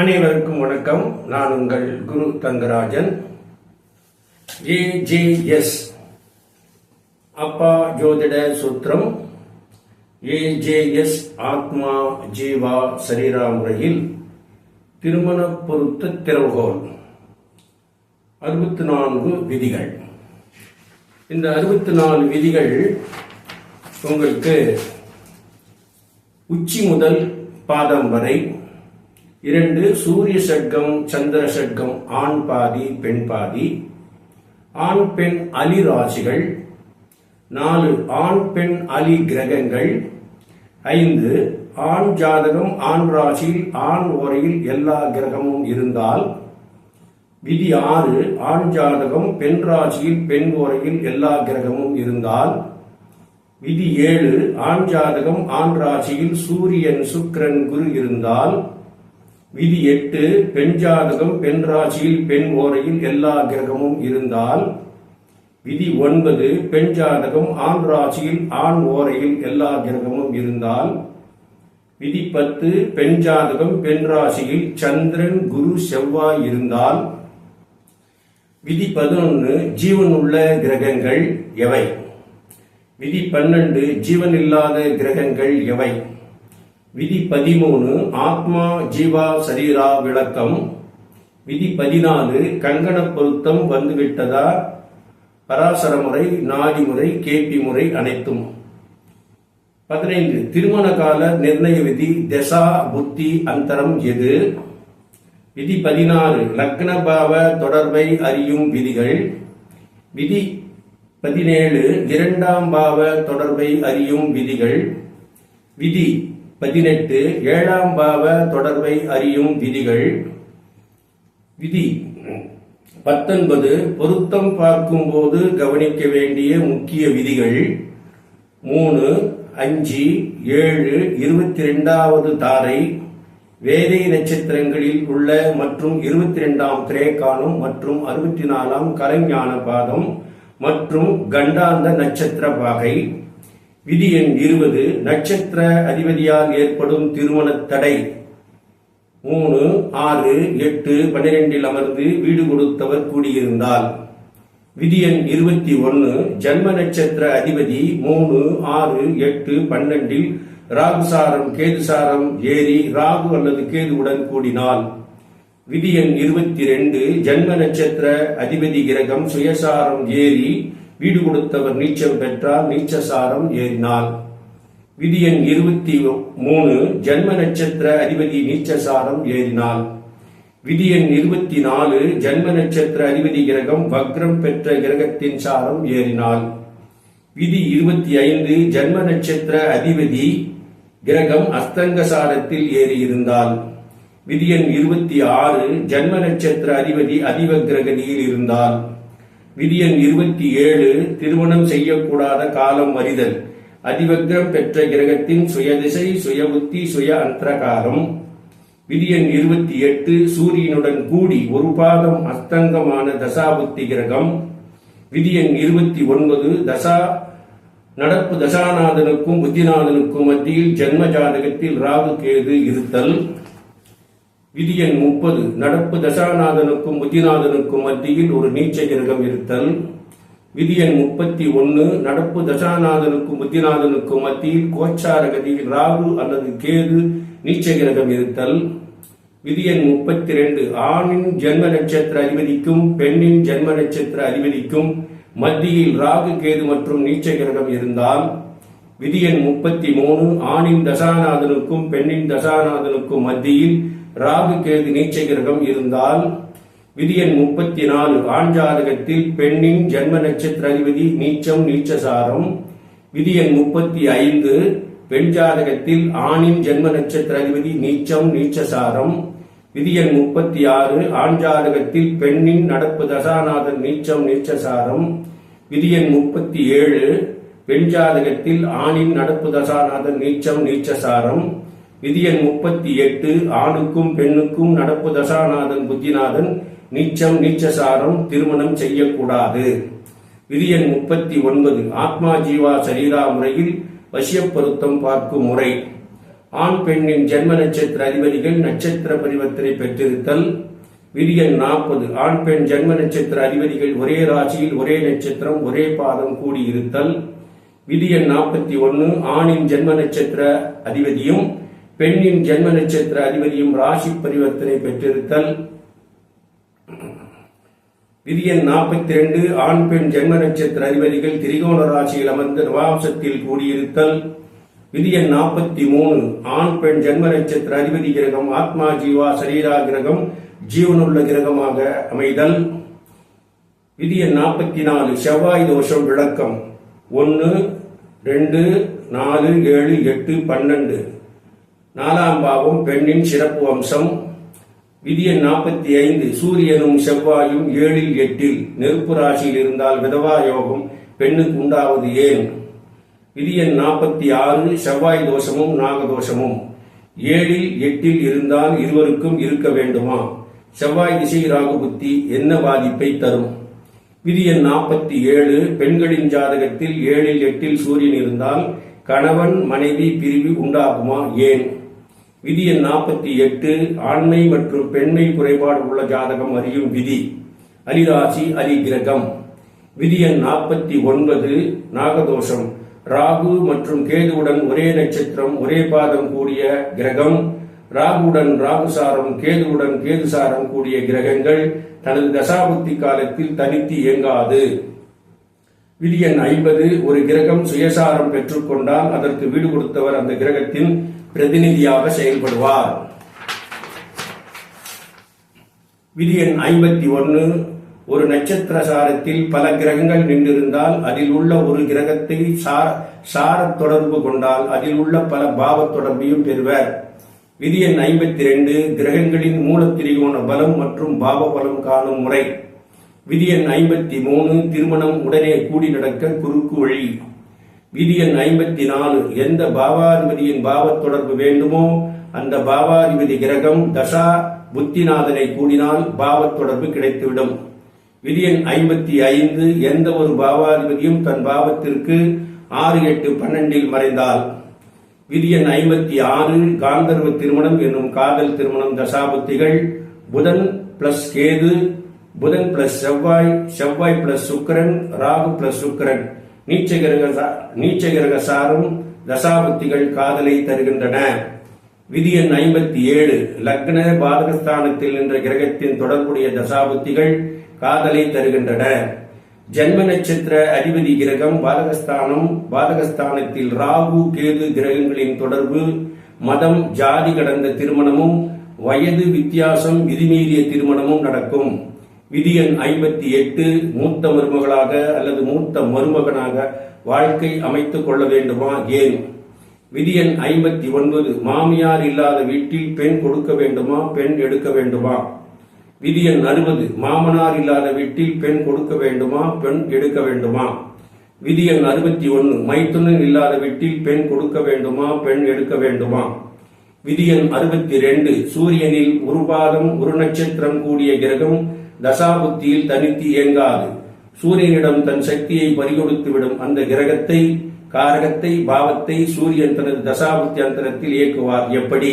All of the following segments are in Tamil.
அனைவருக்கும் வணக்கம். நான் உங்கள் குரு தங்கராஜன். ஏஜேஎஸ் அப்பா ஜோதிட சூத்திரம். ஏஜேஎஸ் ஆத்மா ஜீவா சரீரா முறையில் திருமண பொருத்த திறவுகோல் அறுபத்தி நான்கு விதிகள். இந்த அறுபத்தி நாலு விதிகள் உங்களுக்கு உச்சி முதல் பாதம் வரை இரண்டு சூரிய சட்கம் சந்திர சட்கம் ஆண் பாதி பெண் பாதி. ஆண் பெண் அலி ராசிகள். நாலு ஆண் பெண் அலி கிரகங்கள். ஐந்து ஆண் ஜாதகம் ஆண் ராசியில் ஆண் ஓரையில் எல்லா கிரகமும் இருந்தால். விதி ஆறு ஆண் ஜாதகம் பெண் ராசியில் பெண் ஓரையில் எல்லா கிரகமும் இருந்தால். விதி ஏழு ஆண் ஜாதகம் ஆண் ராசியில் சூரியன் சுக்கிரன் குரு இருந்தால். விதி எட்டு பெண் ஜாதகம் பெண் ராசியில் பெண் ஓரையில் எல்லா கிரகமும் இருந்தால் விதி ஒன்பது பெண் ஜாதகம் ஆண் ராசியில் ஆண் ஓரையில் எல்லா கிரகமும் இருந்தால் விதி பத்து பெண் ஜாதகம் பெண் ராசியில் சந்திரன் குரு செவ்வாய் இருந்தால் விதி பதினொன்று ஜீவனுள்ள கிரகங்கள் எவை? விதி பன்னெண்டு ஜீவன் இல்லாத கிரகங்கள் எவை? விதி பதிமூணு ஆத்மா ஜீவா சரீரா விளக்கம். விதி பதினாலு கங்கண பொருத்தம் வந்துவிட்டதா? பராசர முறை நாடி முறை கேபி முறை அனைத்தும். பதினைந்து திருமண கால நிர்ணய விதி தசா புத்தி அந்தரம் எது? விதி பதினாறு லக்னபாவ தொடர்பை அறியும் விதிகள். விதி பதினேழு இரண்டாம் பாவ தொடர்பை அறியும் விதிகள். விதி பதினெட்டு ஏழாம் பாவ தொடர்பை அறியும் விதிகள். விதி. பத்தொன்பது பொருத்தம் பார்க்கும் போது கவனிக்க வேண்டிய முக்கிய விதிகள். மூணு அஞ்சு ஏழு இருபத்தி ரெண்டாவது தாரை வேதை நட்சத்திரங்களில் உள்ள மற்றும் இருபத்தி ரெண்டாம் திரேக்கானம் மற்றும் அறுபத்தி நாலாம் கலைஞான பாதம் மற்றும் கண்டாந்த நட்சத்திர பாகை. விதி எண் இருபது நட்சத்திர அதிபதியால் ஏற்படும் திருமண தடை. மூணு ஆறு எட்டு பன்னிரெண்டில் அமர்ந்து வீடு கொடுத்தவர் கூடியிருந்தால். விதி எண் இருபத்தி ஒன்னு ஜன்ம நட்சத்திர அதிபதி மூணு ஆறு எட்டு பன்னெண்டில் ராகுசாரம் கேதுசாரம் ஏறி ராகு அல்லது கேதுவுடன் கூடினால். விதி எண் இருபத்தி ரெண்டு ஜன்ம நட்சத்திர அதிபதி கிரகம் சுயசாரம் ஏறி வீடு கொடுத்தவர் நீச்சம் பெற்றால் நீச்சசாரம் ஏறினார் விதி எண் இருபத்தி மூணு ஜன்ம நட்சத்திர அதிபதி நீச்சசாரம் ஏறினாள் விதி எண் இருபத்தி நாலு ஜன்ம நட்சத்திர அதிபதி கிரகம் வக்ரம் பெற்ற கிரகத்தின் சாரம் ஏறினாள் விதி இருபத்தி ஐந்து ஜன்ம நட்சத்திர அதிபதி கிரகம் அஸ்தங்க சாரத்தில் ஏறியிருந்தால். விதி எண் இருபத்தி ஆறு ஜன்ம நட்சத்திர அதிபதி அதிவ கிரகதியில் இருந்தால். விதியன் இருபத்தி ஏழு திருமணம் செய்யக்கூடாத காலம் அறிதல் அதிவக்ரம் பெற்ற கிரகத்தின் சுயதிசை சுய புத்தி சுய அந்தரகாரம். விதியன் இருபத்தி எட்டு சூரியனுடன் கூடி ஒரு பாதம் அஸ்தங்கமான தசாபுத்தி கிரகம். விதியன் இருபத்தி ஒன்பது தசா நடப்பு தசாநாதனுக்கும் புத்திநாதனுக்கும் மத்தியில் ஜென்ம ஜாதகத்தில் ராகு கேது இருத்தல். விதி எண் முப்பது நடப்பு தசாநாதனுக்கும் புத்திநாதனுக்கும் மத்தியில் ஒரு நீச்ச கிரகம் இருத்தல். விதி எண் முப்பத்தி ஒன்னு நடப்பு தசாநாதனுக்கும் புத்திநாதனுக்கும் மத்தியில் கோச்சார கதியில் ராகு அல்லது கேது நீச்ச கிரகம் இருத்தல். விதி எண் முப்பத்தி ரெண்டு ஆணின் ஜென்ம நட்சத்திர அதிபதிக்கும் பெண்ணின் ஜென்ம நட்சத்திர அதிபதிக்கும் மத்தியில் ராகு கேது மற்றும் நீச்ச கிரகம் இருந்தால். விதி எண் முப்பத்தி மூணு ஆணின் தசாநாதனுக்கும் பெண்ணின் தசாநாதனுக்கும் மத்தியில் ராகு கேது நீச்ச கிரகம் இருந்தால் விதியன் முப்பத்தி நாலு ஆண் ஜாதகத்தில் பெண்ணின் ஜென்ம நட்சத்திர அதிபதி நீச்சம் நீச்சசாரம். விதியன் முப்பத்தி ஐந்து பெண் ஜாதகத்தில் ஆணின் ஜென்ம நட்சத்திர அதிபதி நீச்சம் நீச்சசாரம். விதியன் முப்பத்தி ஆறு ஆண் ஜாதகத்தில் பெண்ணின் நடப்பு தசாநாதன் நீச்சம் நீச்சசாரம். விதியன் முப்பத்தி ஏழு பெண் ஜாதகத்தில் ஆணின் நடப்பு தசாநாதன் நீச்சம் நீச்சசாரம். விதியன் முப்பத்தி எட்டு ஆணுக்கும் பெண்ணுக்கும் நடப்பு தசாநாதன் புத்திநாதன் நீச்சம் நீச்சசாரம் திருமணம் செய்யக்கூடாது. விதியன் முப்பத்தி ஒன்பது ஆத்மா ஜீவா சரீரா முறையில் வசிய பொருத்தம் பார்க்கும் முறை. ஆண் பெண்ணின் ஜென்ம நட்சத்திர அதிபதிகள் நட்சத்திர பரிவர்த்தனை பெற்றிருத்தல். விதி எண் நாற்பது ஆண் பெண் ஜென்ம நட்சத்திர அதிபதிகள் ஒரே ராசியில் ஒரே நட்சத்திரம் ஒரே பாதம் கூடியிருத்தல். விதி எண் நாற்பத்தி ஒன்று ஆணின் ஜென்ம நட்சத்திர அதிபதியும் பெண்ணின் ஜென்ம நட்சத்திர அதிபதியும் ராசி பரிவர்த்தனை பெற்றிருத்தல். விதியன் நாற்பத்தி ரெண்டு ஆண் பெண் ஜென்ம நட்சத்திர அதிபதிகள் திரிகோண ராசியில் அமர்ந்து நவாம்சத்தில் கூடியிருத்தல். விதியன் நாற்பத்தி மூணு ஆண் பெண் ஜென்ம நட்சத்திர அதிபதி கிரகம் ஆத்மா ஜீவா சரீரா கிரகம் ஜீவனுள்ள கிரகமாக அமைதல். விதியன் நாற்பத்தி நாலு செவ்வாய் தோஷம் விளக்கம். ஒன்று ரெண்டு நாலு ஏழு எட்டு பன்னெண்டு. நாலாம் பாவம் பெண்ணின் சிறப்பு அம்சம். விதியன் நாற்பத்தி ஐந்து சூரியனும் செவ்வாயும் ஏழில் எட்டில். நெருப்பு ராசியில் இருந்தால் விதவா யோகம் பெண்ணுக்கு உண்டாவது ஏன்? விதியன் நாற்பத்தி ஆறு செவ்வாய் தோஷமும் நாகதோஷமும் ஏழில் எட்டில் இருந்தால் இருவருக்கும் இருக்க வேண்டுமா? செவ்வாய் திசை ராகு புத்தி என்ன பாதிப்பை தரும்? விதி எண் நாற்பத்தி ஏழு பெண்களின் ஜாதகத்தில் ஏழில் எட்டில் சூரியன் இருந்தால் கணவன் மனைவி பிரிவு உண்டாகுமா? ஏன்? விதி எண் நாற்பத்தி எட்டு ஆண்மை மற்றும் பெண்மை குறைபாடு உள்ள ஜாதகம் அறியும் விதி. அலிராசி அலி கிரகம் விதி எண் நாற்பத்தி ஒன்பது நாகதோஷம். ராகு மற்றும் கேதுவுடன் ஒரே நட்சத்திரம் ஒரே பாதம் கூடிய கிரகம். ராகுடன் ராகுசாரம் கேதுவுடன் கேதுசாரம் கூடிய கிரகங்கள் தனது தசாபுத்தி காலத்தில் தனித்து இயங்காது. விதியன் ஐம்பது ஒரு கிரகம் சுயசாரம் பெற்றுக்கொண்டால் அதற்கு வீடு கொடுத்தவர் அந்த கிரகத்தின் பிரதிநிதியாக செயல்படுவார். விதியன் ஐம்பத்தி ஒன்னு ஒரு நட்சத்திர சாரத்தில் பல கிரகங்கள் நின்றிருந்தால் அதில் உள்ள ஒரு கிரகத்தை சார தொடர்பு கொண்டால் அதில் உள்ள பல பாவ தொடர்பையும் பெறுவர். விதி எண் ஐம்பத்தி ரெண்டு கிரகங்களின் மூலத்திரிகோண பலம் மற்றும் பாவ பலம் காணும் முறை. விதி எண் ஐம்பத்தி மூணு திருமணம் உடனே கூடி நடக்க குறுக்கு வழி. விதி எண் ஐம்பத்தி நாலு எந்த பாவாதிபதியின் பாவ தொடர்பு வேண்டுமோ அந்த பாவாதிபதி கிரகம் தசா புத்திநாதனை கூடினால் பாவ தொடர்பு கிடைத்துவிடும். விதி எண் ஐம்பத்தி ஐந்து எந்த ஒரு பாவாதிபதியும் தன் பாவத்திற்கு ஆறு எட்டு பன்னெண்டில் மறைந்தால். விதி எண் ஐம்பத்தி ஆறு காந்தர்வ திருமணம் என்னும் காதல் திருமணம் தசாபுத்திகள் புதன் பிளஸ் கேது புதன் பிளஸ் செவ்வாய் செவ்வாய் பிளஸ் சுக்கரன் ராகு பிளஸ் சுக்கரன். நீச்சகிரக நீச்சகிரக சாரும் தசாபுத்திகள் காதலை தருகின்றன. விதி எண் ஐம்பத்தி ஏழு லக்ன பாதகஸ்தானத்தில் நின்ற கிரகத்தின் தொடர்புடைய தசாபுத்திகள் காதலை தருகின்றன. ஜென்ம நட்சத்திர அதிபதி கிரகம் பாலகஸ்தானம் பாலகஸ்தானத்தில் ராகு கேது கிரகங்களின் தொடர்பு மதம் ஜாதி கடந்த திருமணமும் வயது வித்தியாசம் விதிமீறிய திருமணமும் நடக்கும். விதி எண் ஐம்பத்தி எட்டு மூத்த மருமகளாக அல்லது மூத்த மருமகனாக வாழ்க்கை அமைத்துக் கொள்ள வேண்டுமா? ஏன்? விதி எண் ஐம்பத்தி ஒன்பது மாமியார் இல்லாத வீட்டில் பெண் கொடுக்க வேண்டுமா? பெண் எடுக்க வேண்டுமா? விதி எண் அறுபது மாமனார் இல்லாத வீட்டில் பெண் கொடுக்க வேண்டுமா? பெண் எடுக்க வேண்டுமா? விதி எண் அறுபத்தி ஒன்று மைத்துனன் இல்லாத வீட்டில் பெண் கொடுக்க வேண்டுமா? பெண் எடுக்க வேண்டுமா? விதி எண் அறுபத்தி ரெண்டு சூரியனில் ஒரு பாதம் ஒரு நட்சத்திரம் கூடிய கிரகம் தசாபுத்தியில் தனித்து இயங்காது. சூரியனிடம் தன் சக்தியை பறிகொடுத்துவிடும் அந்த கிரகத்தை காரகத்தை பாவத்தை சூரியன் தனது தசாபுத்தி அந்தரத்தில் இயக்குவார். எப்படி?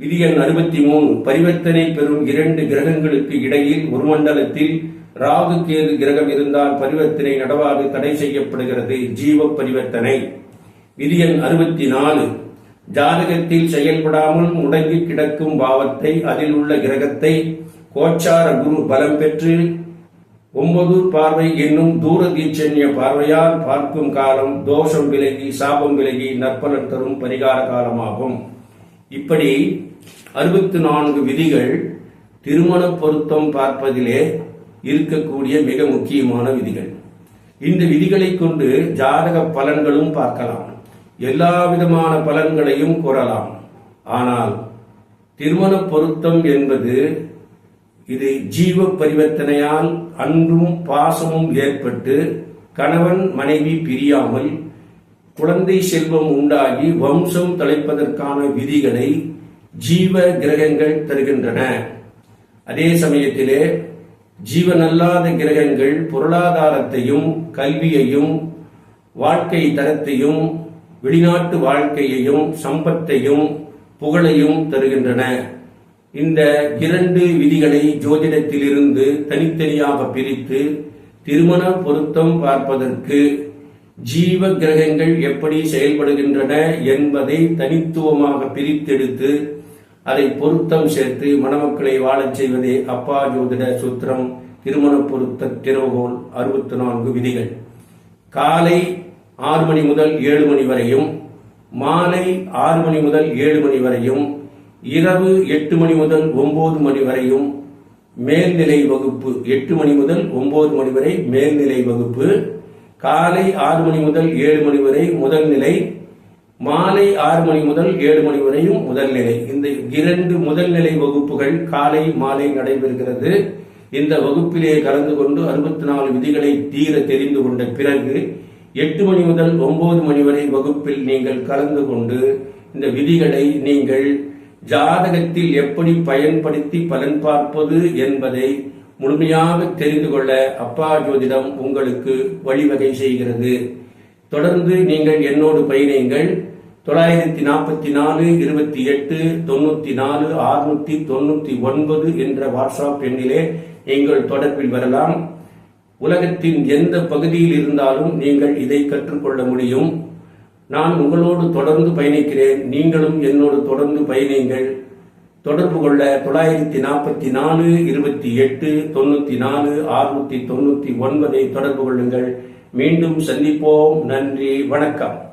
விதி எண் அறுபத்தி மூணு பரிவர்த்தனை பெறும் இரண்டு கிரகங்களுக்கு இடையில் ஒரு மண்டலத்தில் ராகு கேது கிரகம் இருந்தால் பரிவர்த்தனை நடவாது தடை செய்யப்படுகிறது. ஜீவ பரிவர்த்தனை விதி எண் அறுபத்தி நாலு ஜாதகத்தில் செயல்படாமல் முடங்கி கிடக்கும் பாவத்தை அதில் உள்ள கிரகத்தை கோச்சார குரு பலம் பெற்று ஒன்பது பார்வை என்னும் தூர தீட்சண்ய பார்வையால் பார்க்கும் காலம் தோஷம் விலகி சாபம் விலகி நற்பலன் தரும் பரிகார காலமாகும். இப்படி அறுபத்தி நான்கு விதிகள் திருமண பொருத்தம் பார்ப்பதிலே இருக்கக்கூடிய மிக முக்கியமான விதிகள். இந்த விதிகளை கொண்டு ஜாதக பலன்களும் பார்க்கலாம். எல்லா விதமான பலன்களையும் கூறலாம். ஆனால் திருமண பொருத்தம் என்பது இது ஜீவ பரிவர்த்தனையால் அன்பும் பாசமும் ஏற்பட்டு கணவன் மனைவி பிரியாமல் குழந்தை செல்வம் உண்டாகி வம்சம் தலைப்பதற்கான விதிகளை ஜீவ கிரகங்கள் தருகின்றன. அதே சமயத்திலே ஜீவனல்லாத கிரகங்கள் பொருளாதாரத்தையும் கல்வியையும் வாழ்க்கை தரத்தையும் வெளிநாட்டு வாழ்க்கையையும் சம்பத்தையும் புகழையும் தருகின்றன. இந்த இரண்டு விதிகளை ஜோதிடத்திலிருந்து தனித்தனியாக பிரித்து திருமண பொருத்தம் பார்ப்பதற்கு ஜீவ கிரகங்கள் எப்படி செயல்படுகின்றன என்பதை தனித்துவமாக பிரித்தெடுத்து அதை பொருத்தம் சேர்த்து மணமக்களை வாழச் செய்வதே அப்பா ஜோதிட சூத்திரம். திருமண பொருத்த திறவுகோல் அறுபத்தி நான்கு விதிகள். காலை ஆறு மணி முதல் ஏழு மணி வரையும் மாலை ஆறு மணி முதல் ஏழு மணி வரையும் இரவு எட்டு மணி முதல் ஒன்பது மணி வரையும் மேல்நிலை வகுப்பு எட்டு மணி முதல் ஒன்பது மணி வரை மேல்நிலை வகுப்பு காலை ஆறு மணி முதல் ஏழு மணி வரை முதல் நிலை மாலை ஆறு மணி முதல் ஏழு மணி வரையும் முதல் நிலை இந்த இரண்டு முதல் நிலை வகுப்புகள் காலை மாலை நடைபெறுகிறது. இந்த வகுப்பிலே கலந்து கொண்டு அறுபத்தி நாலு விதிகளை தீர தெரிந்து கொண்ட பிறகு எட்டு மணி முதல் ஒன்பது மணி வரை வகுப்பில் நீங்கள் கலந்து கொண்டு இந்த விதிகளை நீங்கள் ஜாதகத்தில் எப்படி பயன்படுத்தி பலன் பார்ப்பது என்பதை முழுமையாக தெரிந்து கொள்ள அப்பா ஜோதிடம் உங்களுக்கு வழிவகை செய்கிறது. தொடர்ந்து நீங்கள் என்னோடு பயணியுங்கள். தொள்ளாயிரத்தி நாற்பத்தி நாலு இருபத்தி எட்டு தொண்ணூத்தி நாலு அறுநூத்தி தொண்ணூத்தி ஒன்பது என்ற வாட்ஸ்அப் எண்ணிலே நீங்கள் தொடர்பில் வரலாம். உலகத்தின் எந்த பகுதியில் இருந்தாலும் நீங்கள் இதை கற்றுக்கொள்ள முடியும். நான் உங்களோடு தொடர்ந்து பயணிக்கிறேன் நீங்களும் என்னோடு தொடர்ந்து பயணியுங்கள். தொடர்பு கொள்ள தொள்ளாயிரத்தி நாற்பத்தி நாலு இருபத்தி எட்டு தொண்ணூற்றி நாலு அறுநூற்றி தொண்ணூற்றி ஒன்பதை தொடர்பு கொள்ளுங்கள். மீண்டும் சந்திப்போம். நன்றி. வணக்கம்.